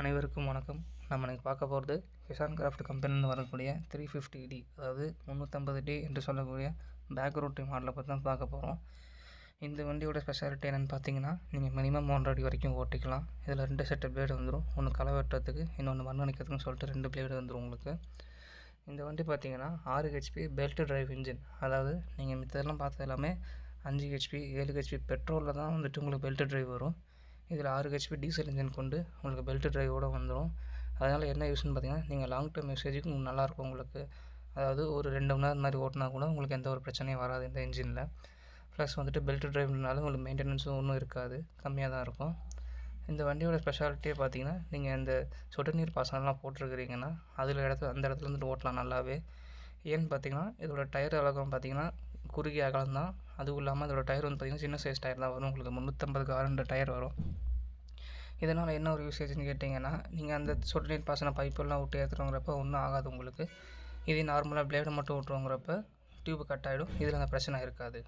அனைவருக்கும் வணக்கம். நம்ம இன்னைக்கு பார்க்க போகிறது கிசான் கிராஃப்ட் கம்பெனிலேருந்து வரக்கூடிய த்ரீ ஃபிஃப்டி டி அதாவது முந்நூற்றம்பது டி என்று சொல்லக்கூடிய பேக் ரோட்டி மாடலை பற்றி தான் பார்க்க போகிறோம் இந்த வண்டியோட ஸ்பெஷாலிட்டி என்னென்னு பார்த்தீங்கன்னா நீங்கள் மினிமம் ஒன்றரை அடி வரைக்கும் ஓட்டிக்கலாம். இதில் ரெண்டு செட்டு பிளேடு வந்துடும் ஒன்று களை வெட்டுறதுக்கு இன்னொன்று மண் அணைக்கிறதுக்குன்னு சொல்லிட்டு ரெண்டு பிளேடு வந்துடும் உங்களுக்கு. இந்த வண்டி பார்த்தீங்கன்னா ஆறு ஹெச்பி பெல்ட் டிரைவ் இன்ஜின் அதாவது நீங்கள் மித்ததெல்லாம் பார்த்தது எல்லாமே அஞ்சு ஹெச்பி ஏழு ஹெச்பி பெட்ரோலில் தான் வந்துட்டு உங்களுக்கு பெல்ட் டிரைவ் வரும். இதில் ஆறு ஹெச்பி டீசல் இன்ஜின் கொண்டு உங்களுக்கு பெல்ட் ட்ரைவோடு வந்துடும் அதனால் என்ன யூஸ்னு பார்த்தீங்கன்னா நீங்கள் லாங் டேர்ம் யூசேஜுக்கு நல்லாயிருக்கும் உங்களுக்கு அதாவது ஒரு ரெண்டு மணி நேரம் மாதிரி ஓட்டினா கூட உங்களுக்கு எந்த ஒரு பிரச்சனையும் வராது இந்த இன்ஜினில் ப்ளஸ் வந்துட்டு பெல்ட் ட்ரைவ்னாலும் உங்களுக்கு மெயின்டெனன்ஸும் ஒன்றும் இருக்காது. கம்மியாக தான் இருக்கும். இந்த வண்டியோட ஸ்பெஷாலிட்டியே பார்த்தீங்கன்னா நீங்கள் இந்த சொட்டு நீர் பாசனம்லாம் போட்டிருக்கிறீங்கன்னா அதில் இடத்துல அந்த இடத்துல வந்துட்டு ஓட்டலாம் நல்லாவே. ஏன்னு பார்த்தீங்கன்னா இதோட டயர் அழகம் பார்த்தீங்கன்னா குறுகிய அகலம் தான். அதுவும் இல்லாமல் அதோடய டயர் வந்து பார்த்திங்கன்னா சின்ன சைஸ் டயர் தான் வரும். உங்களுக்கு முந்நூற்றம்பதுக்கு ஆறுன்ற டயர் வரும். இதனால் என்ன ஒரு யூசேஜ்னு கேட்டிங்கன்னா நீங்கள் அந்த சொட்டு நீர் பாசன பைப்பெல்லாம் விட்டு ஏற்றுறோங்கிறப்ப ஒன்றும் ஆகாது உங்களுக்கு. இதே நார்மலாக பிளேடு மட்டும் விட்டுறோங்கிறப்ப டியூப் கட் ஆகிடும் இதில் அந்த பிரச்சனை இருக்காது.